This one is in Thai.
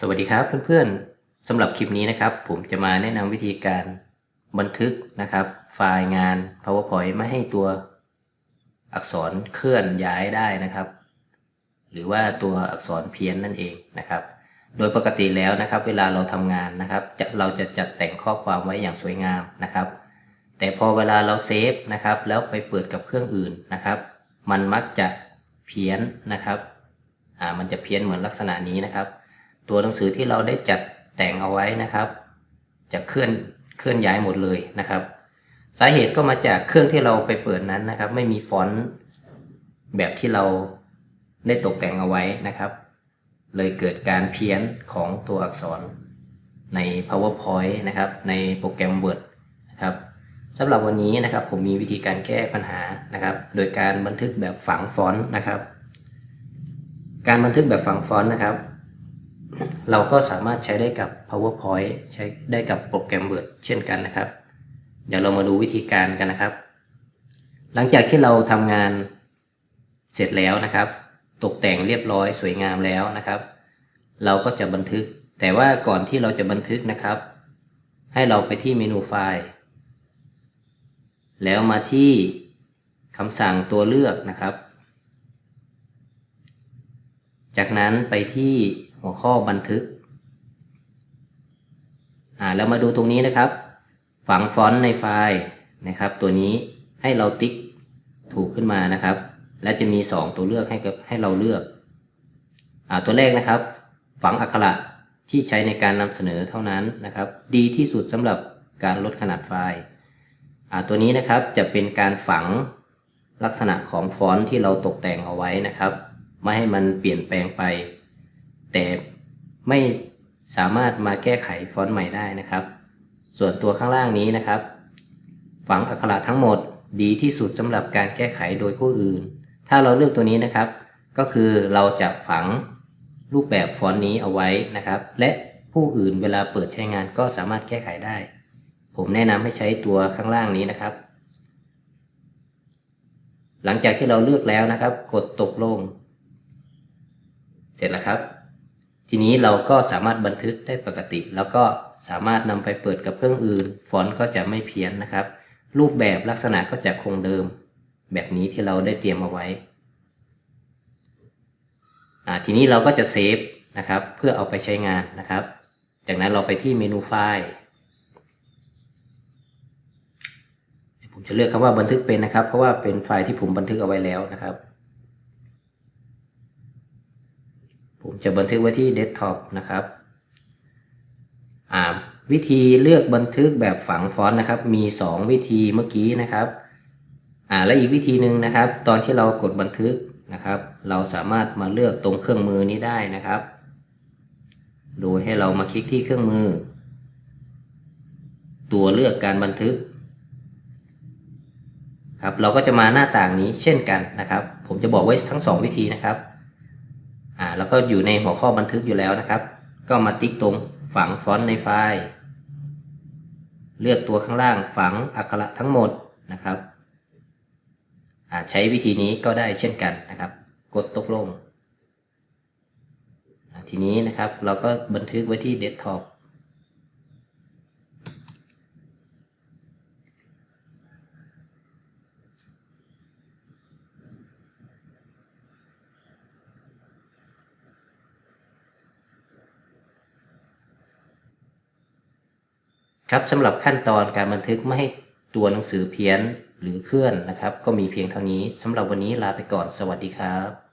สวัสดีครับเพื่อนๆสำหรับคลิปนี้นะครับ ผมจะมาแนะนำวิธีการบันทึกนะครับ ไฟล์งาน PowerPoint ไม่ให้ตัวอักษรเคลื่อนย้ายได้นะครับ หรือว่าตัวอักษรเพี้ยนนั่นเองนะครับ โดยปกติแล้วนะครับ เวลาเราทำงานนะครับจะเราจะจัดแต่งข้อความไว้อย่างสวยงามนะครับ แต่พอเวลาเราเซฟนะครับ แล้วไปเปิดกับเครื่องอื่นนะครับ มันมักจะเพี้ยนนะครับอ่ามันจะเพี้ยนเหมือนลักษณะนี้นะครับ ตัวหนังสือที่เราได้จัดแต่งเอาไว้นะครับ จะเคลื่อนเคลื่อนย้ายหมดเลยนะครับ สาเหตุก็มาจากเครื่องที่เราไปเปิดนั้นนะครับ ไม่มีฟอนต์แบบที่เราได้ตกแต่งเอาไว้นะครับ เลยเกิดการเพี้ยนของตัวอักษรใน PowerPoint นะครับ ในโปรแกรม Word นะครับสำหรับวันนี้นะครับผมมีวิธีการแก้ปัญหานะครับ โดยการบันทึกแบบฝังฟอนต์นะครับ การบันทึกแบบฝังฟอนต์นะครับ เราก็สามารถใช้ได้กับ PowerPoint ใช้ได้กับโปรแกรม Word เช่นกันนะครับ เดี๋ยวเรามาดูวิธีการกันนะครับ หลังจากที่เราทำงานเสร็จแล้วนะครับ ตกแต่งเรียบร้อยสวยงามแล้วนะครับ เราก็จะบันทึก แต่ว่าก่อนที่เราจะบันทึกนะครับ ให้เราไปที่เมนูไฟล์ แล้วมาที่คำสั่งตัวเลือกนะครับ จากนั้นไปที่ หัวข้อบันทึก อ่า แล้วมาดูตรงนี้นะครับ ฝังฟอนต์ในไฟล์นะครับ ตัวนี้ให้เราติ๊กถูกขึ้นมานะครับ และจะมี 2 ตัวเลือกให้กับให้เราเลือก อ่า ตัวแรกนะครับ ฝังอักขระที่ใช้ในการนำเสนอเท่านั้นนะครับ ดีที่สุดสำหรับการลดขนาดไฟล์อ่า ตัวนี้นะครับจะเป็นการฝังลักษณะของฟอนต์ที่เราตกแต่งเอาไว้นะครับ ไม่ให้มันเปลี่ยนแปลงไป แต่ไม่สามารถมาแก้ไขฟอนต์ใหม่ได้นะครับ ส่วนตัวข้างล่างนี้นะครับ ฝังอักขระทั้งหมดดีที่สุดสำหรับการแก้ไขโดยผู้อื่น ถ้าเราเลือกตัวนี้นะครับ ก็คือเราจะฝังรูปแบบฟอนต์นี้เอาไว้นะครับ และผู้อื่นเวลาเปิดใช้งานก็สามารถแก้ไขได้ ผมแนะนำให้ใช้ตัวข้างล่างนี้นะครับ หลังจากที่เราเลือกแล้วนะครับ กดตกลง เสร็จแล้วครับ ทีนี้เราก็สามารถบันทึกได้ปกติ แล้วก็สามารถนำไปเปิดกับเครื่องอื่น ฟอนต์ก็จะไม่เพี้ยนนะครับ รูปแบบลักษณะก็จะคงเดิม แบบนี้ที่เราได้เตรียมเอาไว้ ทีนี้เราก็จะเซฟนะครับ เพื่อเอาไปใช้งานนะครับ จากนั้นเราไปที่เมนูไฟล์ผมจะเลือกคำว่าบันทึกเป็นนะครับ เพราะว่าเป็นไฟล์ที่ผมบันทึกเอาไว้แล้วนะครับ ผม จะบันทึกไว้ที่เดสก์ท็อปนะครับวิธีเลือกบันทึกแบบฝังฟอนต์นะครับ มี 2 วิธีเมื่อกี้นะครับอ่าและอีกวิธีหนึ่งนะครับ ตอนที่เรากดบันทึกนะครับ เราสามารถมาเลือกตรงเครื่องมือนี้ได้นะครับ โดยให้เรามาคลิกที่เครื่องมือ ตัวเลือกการบันทึกครับเราก็จะมาหน้าต่างนี้เช่นกันนะครับ ผมจะบอกไว้ทั้ง 2 วิธีนะครับ อ่าแล้วก็อยู่ในหัวข้อบันทึกอยู่แล้วนะครับ ก็มาติ๊กตรงฝังฟอนต์ในไฟล์ เลือกตัวข้างล่างฝังอักขระทั้งหมดนะครับใช้วิธีนี้ก็ได้เช่นกันนะครับ กดตกลง ทีนี้นะครับเราก็บันทึกไว้ที่เดสก์ท็อป ครับสำหรับขั้นตอนการบันทึกไม่ให้ตัวหนังสือเพี้ยนหรือเคลื่อนนะครับ ก็มีเพียงเท่านี้สำหรับวันนี้ลาไปก่อนสวัสดีครับ